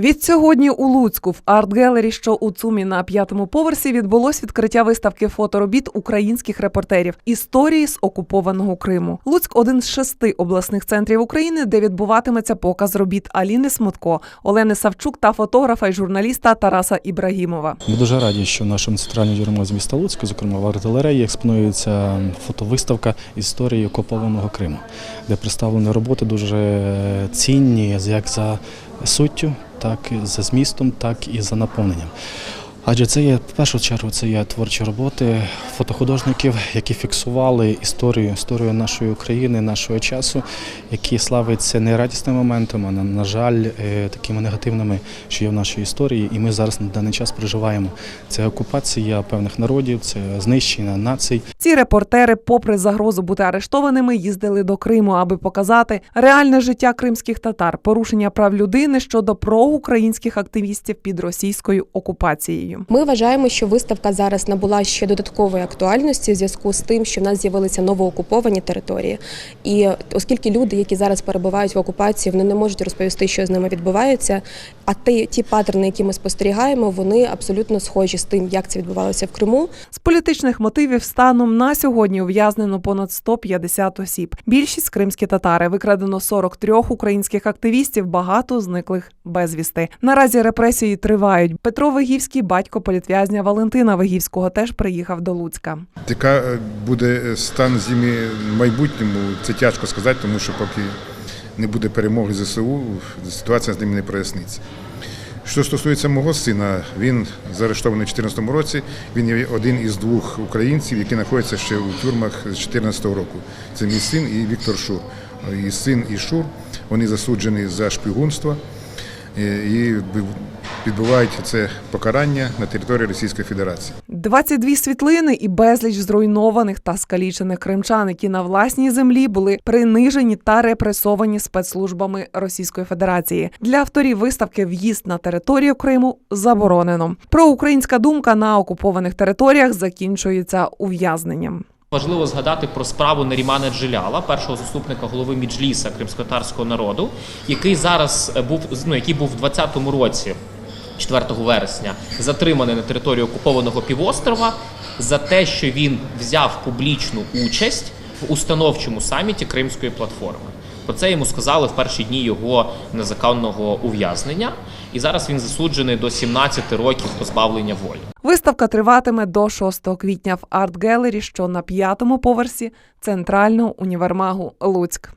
Від сьогодні у Луцьку в арт-гелері, що у ЦУМі на п'ятому поверсі, відбулось відкриття виставки фоторобіт українських репортерів історії з окупованого Криму. Луцьк один з шести обласних центрів України, де відбуватиметься показ робіт Аліни Смутко, Олени Савчук та фотографа і журналіста Тараса Ібрагімова. Ми дуже раді, що в нашому центральному джерело з міста Луцьку, зокрема в арт-галереї, експонується фотовиставка історії окупованого Криму, де представлені роботи дуже цінні як за суттю, так і за змістом, так і за наповненням. Адже це є в першу чергу це є творчі роботи фотохудожників, які фіксували історію, історію нашої України, нашого часу, які славиться не радісними моментами, а на жаль, е, такими негативними, що є в нашій історії. І ми зараз на даний час проживаємо. Це окупація певних народів, це знищення націй. Ці репортери, попри загрозу бути арештованими, їздили до Криму, аби показати реальне життя кримських татар, порушення прав людини щодо проукраїнських активістів під російською окупацією. Ми вважаємо, що виставка зараз набула ще додаткової актуальності в зв'язку з тим, що в нас з'явилися новоокуповані території. І оскільки люди, які зараз перебувають в окупації, вони не можуть розповісти, що з ними відбувається. А ті, ті паттерни, які ми спостерігаємо, вони абсолютно схожі з тим, як це відбувалося в Криму. З політичних мотивів станом на сьогодні ув'язнено понад 150 осіб. Більшість кримські татари викрадено 43 українських активістів, багато зниклих безвісти. Наразі репресії тривають. Петро Вигівський, батько політв'язня Валентина Вигівського, теж приїхав до Луцька. Яка е, буде стан з ними в майбутньому, це тяжко сказати, тому що поки не буде перемоги ЗСУ, ситуація з ними не проясниться. Що стосується мого сина, він заарештований у 2014 році. Він є один із двох українців, які знаходяться ще у тюрмах з 2014 року. Це мій син і Віктор Шур. І син і Шур вони засуджені за шпигунство е, і відбувають це покарання на території Російської Федерації. 22 світлини і безліч зруйнованих та скалічених кримчан, які на власній землі були принижені та репресовані спецслужбами Російської Федерації. Для авторів виставки в'їзд на територію Криму заборонено. Проукраїнська думка на окупованих територіях закінчується ув'язненням. Важливо згадати про справу Нарімана Джиляла, першого заступника голови Міджліса кримськотарського народу, який зараз був ну, який був в 2020 році, 4 вересня, затриманий на території окупованого півострова за те, що він взяв публічну участь в установчому саміті Кримської платформи. Про це йому сказали в перші дні його незаконного ув'язнення, і зараз він засуджений до 17 років позбавлення волі. Виставка триватиме до 6 квітня в арт-гелері, що на п'ятому поверсі центрального універмагу Луцьк.